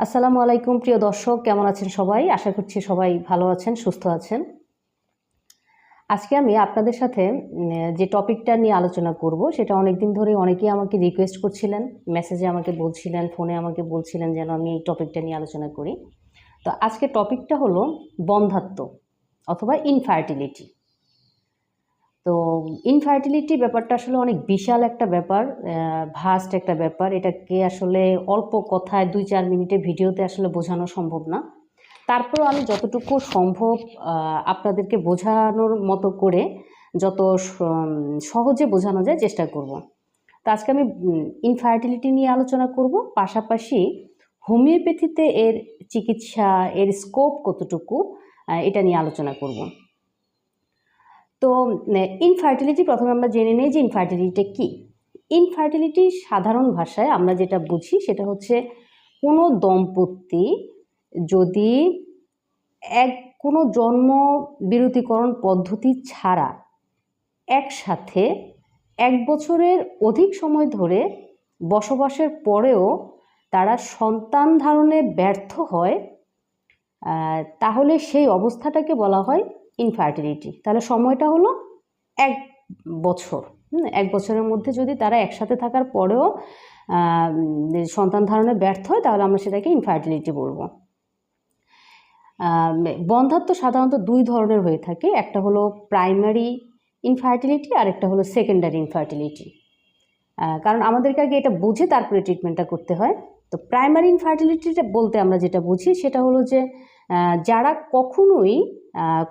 আসসালামু আলাইকুম, প্রিয় দর্শক, কেমন আছেন সবাই? আশা করছি সবাই ভালো আছেন, সুস্থ আছেন। আজকে আমি আপনাদের সাথে যে টপিকটা নিয়ে আলোচনা করব, সেটা অনেক দিন ধরে অনেকেই আমাকে রিকোয়েস্ট করছিলেন মেসেজে আমাকে বলছিলেন ফোনে আমাকে বলছিলেন যেন আমি এই টপিকটা নিয়ে আলোচনা করি। তো আজকে টপিকটা হলো বন্ধাত্ব অথবা ইনফার্টিলিটি তো ইনফার্টিলিটি ব্যাপারটা আসলে অনেক বিশাল একটা ব্যাপার ভাস্ট একটা ব্যাপার। এটাকে আসলে অল্প কথায় দুই চার মিনিটে ভিডিওতে আসলে বোঝানো সম্ভব না। তারপরেও আমি যতটুকু সম্ভব আপনাদেরকে বোঝানোর মতো করে যত সহজে বোঝানো যায় চেষ্টা করব। তো আজকে আমি ইনফার্টিলিটি নিয়ে আলোচনা করব। পাশাপাশি হোমিওপ্যাথিতে এর চিকিৎসা, এর স্কোপ কতটুকু এটা নিয়ে আলোচনা করব। তো ইনফার্টিলিটি প্রথমে আমরা জেনে নেই যে ইনফার্টিলিটি কি। ইনফার্টিলিটি সাধারণ ভাষায় আমরা যেটা বুঝি সেটা হচ্ছে কোনো দম্পতি যদি এক, কোনো জন্ম বিরতিকরণ পদ্ধতি ছাড়া একসাথে এক বছরের অধিক সময় ধরে বসবাসের পরেও তারা সন্তান ধারণে ব্যর্থ হয় তাহলে সেই অবস্থাটাকে বলা হয় ইনফার্টিলিটি তাহলে সময়টা হলো এক বছর। এক বছরের মধ্যে যদি তারা একসাথে থাকার পরেও সন্তান ধারণে ব্যর্থ হয় তাহলে আমরা সেটাকে ইনফার্টিলিটি বলব। আহ, বন্ধাত্ব সাধারণত দুই ধরনের হয়ে থাকে। একটা হলো প্রাইমারি ইনফার্টিলিটি আর একটা হলো সেকেন্ডারি ইনফার্টিলিটি কারণ আমাদেরকে আগে এটা বুঝে তারপরে ট্রিটমেন্টটা করতে হয়। তো প্রাইমারি ইনফার্টিলিটিটা বলতে আমরা যেটা বুঝি সেটা হলো যে যারা কখনোই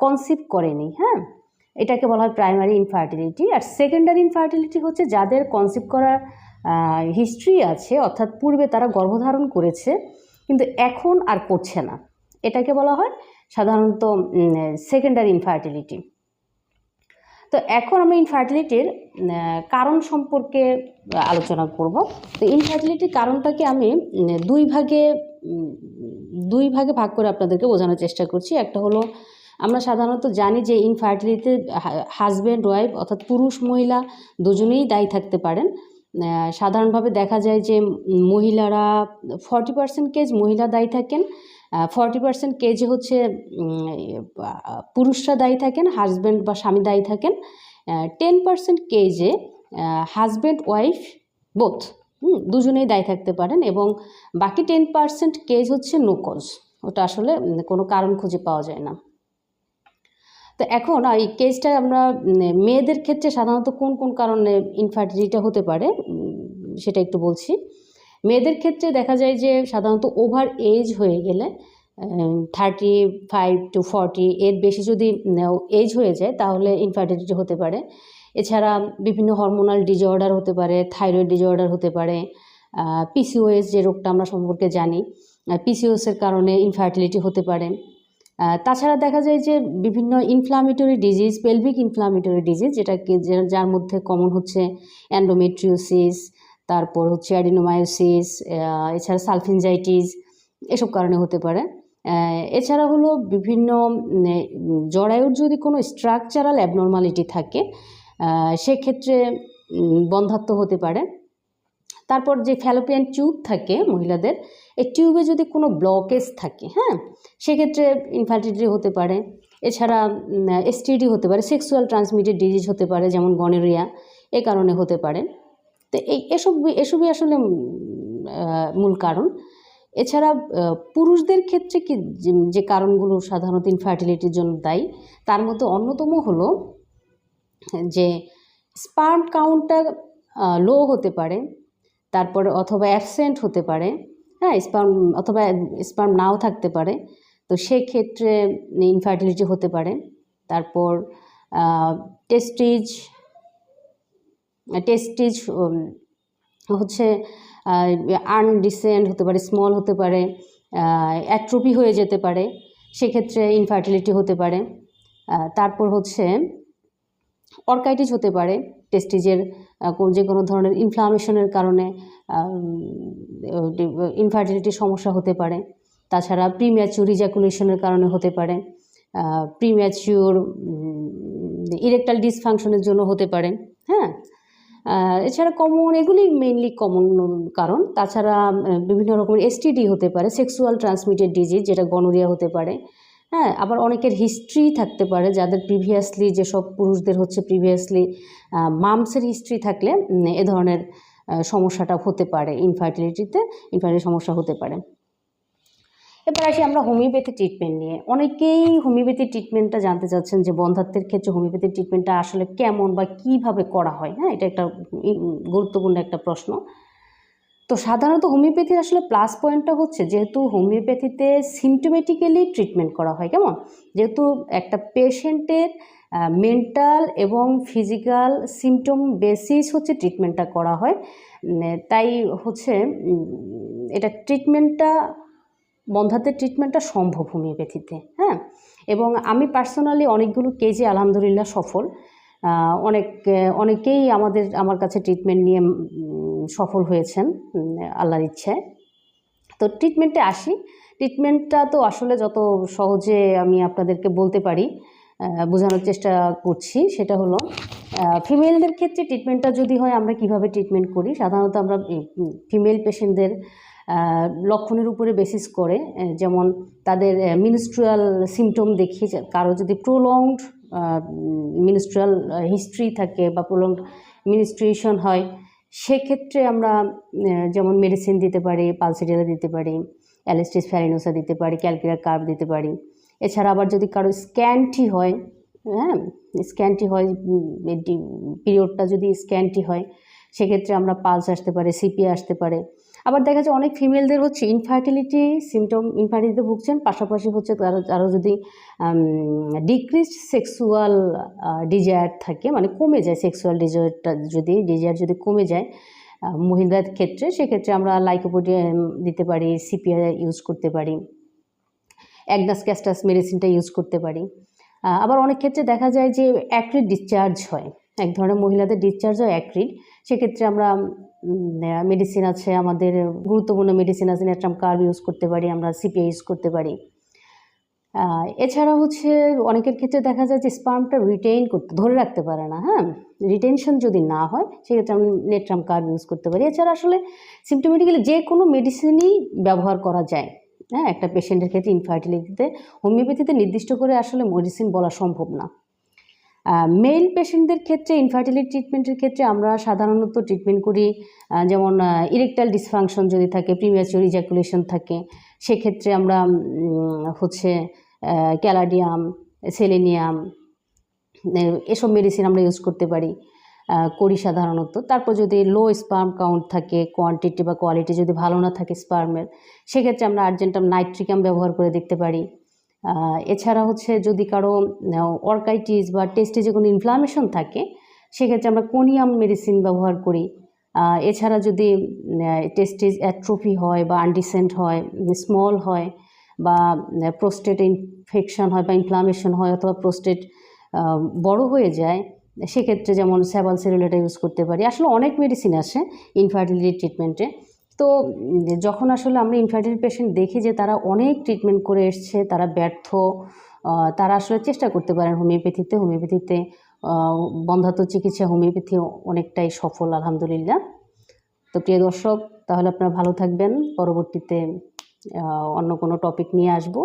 কনসিভ করেনি হ্যাঁ? এটাকে বলা হয় প্রাইমারি ইনফার্টিলিটি আর সেকেন্ডারি ইনফার্টিলিটি হচ্ছে যাদের কনসিভ করার হিস্ট্রি আছে, অর্থাৎ পূর্বে তারা গর্ভধারণ করেছে, কিন্তু এখন আর করছে না। এটাকে বলা হয় সাধারণত সেকেন্ডারি ইনফার্টিলিটি তো এখন আমরা ইনফার্টিলিটির কারণ সম্পর্কে আলোচনা করব। তো ইনফার্টিলিটির কারণটাকে আমি দুই ভাগে দুই ভাগে ভাগ করে আপনাদেরকে বোঝানোর চেষ্টা করছি। একটা হলো আমরা সাধারণত জানি যে ইনফার্টিলিটিতে হাজব্যান্ড ওয়াইফ অর্থাৎ পুরুষ, মহিলা দুজনেই দায়ী থাকতে পারেন। সাধারণভাবে দেখা যায় যে মহিলারা ফর্টি পার্সেন্ট কেজ মহিলা দায়ী থাকেন। ফর্টি পার্সেন্ট কেজে হচ্ছে পুরুষরা দায়ী থাকেন হাজব্যান্ড বা স্বামী দায়ী থাকেন। টেন পার্সেন্ট কেজে হাজব্যান্ড ওয়াইফ বোথ দুজনেই দায়ী থাকতে পারেন এবং বাকি টেন পার্সেন্ট কেজ হচ্ছে নো কজ ওটা আসলে কোনো কারণ খুঁজে পাওয়া যায় না। তো এখন এই কেসটা আমরা মেয়েদের ক্ষেত্রে সাধারণত কোন কোন কারণে ইনফার্টিলিটিটা হতে পারে সেটা একটু বলছি। মেয়েদের ক্ষেত্রে দেখা যায় যে, সাধারণত ওভার এজ হয়ে গেলে থার্টি ফাইভ টু ফর্টি এর বেশি যদি এজ হয়ে যায়, তাহলে ইনফার্টিলিটি হতে পারে। এছাড়া বিভিন্ন হরমোনাল ডিজঅর্ডার হতে পারে থাইরয়েড ডিজঅর্ডার হতে পারে পিসিওএস যে রোগটা আমরা সম্পর্কে জানি পিসিওএসের কারণে ইনফার্টিলিটি হতে পারে। তাছাড়া দেখা যায় যে বিভিন্ন inflammatory disease pelvic inflammatory disease যেটাকে যার মধ্যে কমন হচ্ছে অ্যান্ডোমেট্রিওসিস তারপর হচ্ছে অ্যাডিনোমায়োসিস এছাড়া সালফিনজাইটিস এসব কারণে হতে পারে। এছাড়া হলো বিভিন্ন জরায়ুর যদি কোনো স্ট্রাকচারাল অ্যাবনর্মালিটি থাকে সেক্ষেত্রে বন্ধাত্ম হতে পারে। তারপর যে ফ্যালোপিয়ান টিউব থাকে মহিলাদের এই টিউবে যদি কোনো ব্লকেজ থাকে হ্যাঁ? সেক্ষেত্রে ইনফার্টিলিটি হতে পারে। এছাড়া এসটিডি হতে পারে সেক্সুয়াল ট্রান্সমিটেড ডিজিজ হতে পারে, যেমন গনেরিয়া এ কারণে হতে পারে। তো এই এসব, এসবই আসলে মূল কারণ। এছাড়া পুরুষদের ক্ষেত্রে কি, যে- কারণগুলো সাধারণত ইনফার্টিলিটির জন্য দায়ী, তার মধ্যে অন্যতম হলো যে স্পার্ম কাউন্টটা লো হতে পারে, তারপরে অথবা অ্যাবসেন্ট হতে পারে হ্যাঁ স্পার্ম অথবা স্পার্ম নাও থাকতে পারে। তো সেক্ষেত্রে ইনফার্টিলিটি হতে পারে। তারপর টেস্টিজ টেস্টিজ হচ্ছে আনডিসেন্ট হতে পারে স্মল হতে পারে অ্যাট্রোপি হয়ে যেতে পারে। সেক্ষেত্রে ইনফার্টিলিটি হতে পারে। তারপর হচ্ছে অর্কাইটিস হতে পারে টেস্টিজের যে কোনো ধরনের ইনফ্লামেশনের কারণে ইনফার্টিলিটির সমস্যা হতে পারে। তাছাড়া প্রিম্যাচিউর রিজাকুলেশনের কারণে হতে পারে। প্রিম্যাচিউর ইরেকটাল ডিসফাংশনের জন্য হতে পারে। হ্যাঁ? এছাড়া কমন এগুলি মেইনলি কমন কারণ। তাছাড়া বিভিন্ন রকমের এসটিডি হতে পারে সেক্সুয়াল ট্রান্সমিটেড ডিজিজ যেটা গনোরিয়া হতে পারে। হ্যাঁ আবার অনেকের হিস্ট্রি থাকতে পারে যাদের প্রিভিয়াসলি যেসব পুরুষদের হচ্ছে প্রিভিয়াসলি মামসের হিস্ট্রি থাকলে এ ধরনের সমস্যাটা হতে পারে ইনফার্টিলিটিতে ইনফার্টিলিটি সমস্যা হতে পারে। এবার আসি আমরা হোমিওপ্যাথি ট্রিটমেন্ট নিয়ে। অনেকেই হোমিওপ্যাথি ট্রিটমেন্টটা জানতে চাচ্ছেন যে বন্ধাত্বের ক্ষেত্রে হোমিওপ্যাথি ট্রিটমেন্টটা আসলে কেমন বা কীভাবে করা হয় হ্যাঁ এটা একটা গুরুত্বপূর্ণ একটা প্রশ্ন। তো সাধারণত হোমিওপ্যাথির আসলে প্লাস পয়েন্টটা হচ্ছে যেহেতু হোমিওপ্যাথিতে সিমটোমেটিক্যালি ট্রিটমেন্ট করা হয়, কেমন? যেহেতু একটা পেশেন্টের মেন্টাল এবং ফিজিক্যাল সিমটম বেসিস হচ্ছে ট্রিটমেন্টটা করা হয়। তাই হচ্ছে এটা ট্রিটমেন্টটা বন্ধাত্বের ট্রিটমেন্টটা সম্ভব হোমিওপ্যাথিতে হ্যাঁ? এবং আমি পার্সোনালি অনেকগুলো কেজে আলহামদুলিল্লাহ সফল। অনেক, অনেকেই আমাদের, আমার কাছে ট্রিটমেন্ট নিয়ে সফল হয়েছেন আল্লাহর ইচ্ছায়। তো ট্রিটমেন্টে আসি। ট্রিটমেন্টটা তো আসলে যত সহজে আমি আপনাদেরকে বলতে পারি বোঝানোর চেষ্টা করছি, সেটা হলো ফিমেলদের ক্ষেত্রে ট্রিটমেন্টটা যদি হয়, আমরা কীভাবে ট্রিটমেন্ট করি? সাধারণত আমরা ফিমেল পেশেন্টদের লক্ষণের উপরে বেসিস করে যেমন তাদের মিনিস্ট্রিয়াল সিমটম দেখি কারও যদি প্রোলংড মিনিস্ট্রিয়াল হিস্ট্রি থাকে বা প্রোলংড মিনিস্ট্রিয়েশন হয় সেক্ষেত্রে আমরা যেমন মেডিসিন দিতে পারি পালসিডিয়া দিতে পারি অ্যালেস্টিস ফ্যারিনোসা দিতে পারি ক্যালকিরা কার্ভ দিতে পারি। এছাড়া আবার যদি কারও স্ক্যানটি হয় হ্যাঁ স্ক্যানটি হয় পিরিয়ডটা যদি স্ক্যানটি হয় সেক্ষেত্রে আমরা পালস আসতে পারে সিপি আসতে পারে। আবার দেখা যায় অনেক ফিমেলদের হচ্ছে ইনফার্টিলিটি সিমটম ইনফার্টিলিটিতে ভুগছেন, পাশাপাশি হচ্ছে তারা তারা যদি ডিক্রিজ সেক্সুয়াল ডিজায়ার থাকে মানে কমে যায় সেক্সুয়াল ডিজায়ারটা যদি ডিজায়ার যদি কমে যায় মহিলাদের ক্ষেত্রে, সেক্ষেত্রে আমরা লাইকোপোডিয়াম দিতে পারি সিপিআই ইউজ করতে পারি। অ্যাগনাস ক্যাস্টাস মেডিসিনটা ইউজ করতে পারি। আবার অনেক ক্ষেত্রে দেখা যায় যে অ্যাক্রিড ডিসচার্জ হয়। এক ধরনের মহিলাদের ডিসচার্জ হয় অ্যাক্রিড সেক্ষেত্রে আমরা মেডিসিন আছে, আমাদের গুরুত্বপূর্ণ মেডিসিন আছে নেট্রাম কার্ভ ইউজ করতে পারি, আমরা সিপিআই ইউজ করতে পারি। এছাড়া হচ্ছে অনেকের ক্ষেত্রে দেখা যায় যে স্পার্মটা রিটেইন করতে, ধরে রাখতে পারে না হ্যাঁ? রিটেনশন যদি না হয়, সেক্ষেত্রে আমরা নেট্রাম কার্ভ ইউজ করতে পারি। এছাড়া আসলে সিমটোমেটিক্যালি যে কোনো মেডিসিনই ব্যবহার করা যায় হ্যাঁ? একটা পেশেন্টের ক্ষেত্রে ইনফার্টিলিটিতে হোমিওপ্যাথিতে নির্দিষ্ট করে আসলে মেডিসিন বলা সম্ভব না। মেল পেশেন্টদের ক্ষেত্রে ইনফার্টিলিটি ট্রিটমেন্টের ক্ষেত্রে আমরা সাধারণত ট্রিটমেন্ট করি যেমন ইরেকটাইল ডিসফাংশন যদি থাকে প্রিমিয়াচুর ইজাকুলেশন থাকে, সেক্ষেত্রে আমরা হচ্ছে ক্যালাডিয়াম সেলেনিয়াম এসব মেডিসিন আমরা ইউজ করতে পারি করি সাধারণত। তারপর যদি লো স্পার্ম কাউন্ট থাকে কোয়ান্টিটি বা কোয়ালিটি যদি ভালো না থাকে স্পার্মের সেক্ষেত্রে আমরা আর্জেন্টাম নাইট্রিকাম ব্যবহার করে দেখতে পারি। এছাড়া হচ্ছে যদি কারও অর্কাইটিস বা টেস্টে যে কোনো ইনফ্লামেশন থাকে, সেক্ষেত্রে আমরা কোনিয়াম মেডিসিন ব্যবহার করি। এছাড়া যদি টেস্টিজ অ্যাট্রোফি হয় বা আনডিসেন্ট হয় স্মল হয় বা প্রোস্টেট ইনফেকশন হয় বা ইনফ্লামেশন হয় অথবা প্রোস্টেট বড় হয়ে যায়, সেক্ষেত্রে যেমন স্যাবাল সেলুলেটা ইউজ করতে পারি। আসলে অনেক মেডিসিন আসে ইনফার্টিলিটি ট্রিটমেন্টে তো যখন আসলে আমরা ইনফার্টিলিটি পেশেন্ট দেখি যে তারা অনেক ট্রিটমেন্ট করে এসছে, তারা ব্যর্থ তারা আসলে চেষ্টা করতে পারেন হোমিওপ্যাথিতে হোমিওপ্যাথিতে বন্ধাত্ম চিকিৎসা হোমিওপ্যাথি অনেকটাই সফল, আলহামদুলিল্লাহ। তো প্রিয় দর্শক, তাহলে আপনারা ভালো থাকবেন। পরবর্তীতে অন্য কোনো টপিক নিয়ে আসব।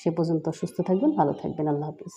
সে পর্যন্ত সুস্থ থাকবেন, ভালো থাকবেন। আল্লাহ হাফিজ।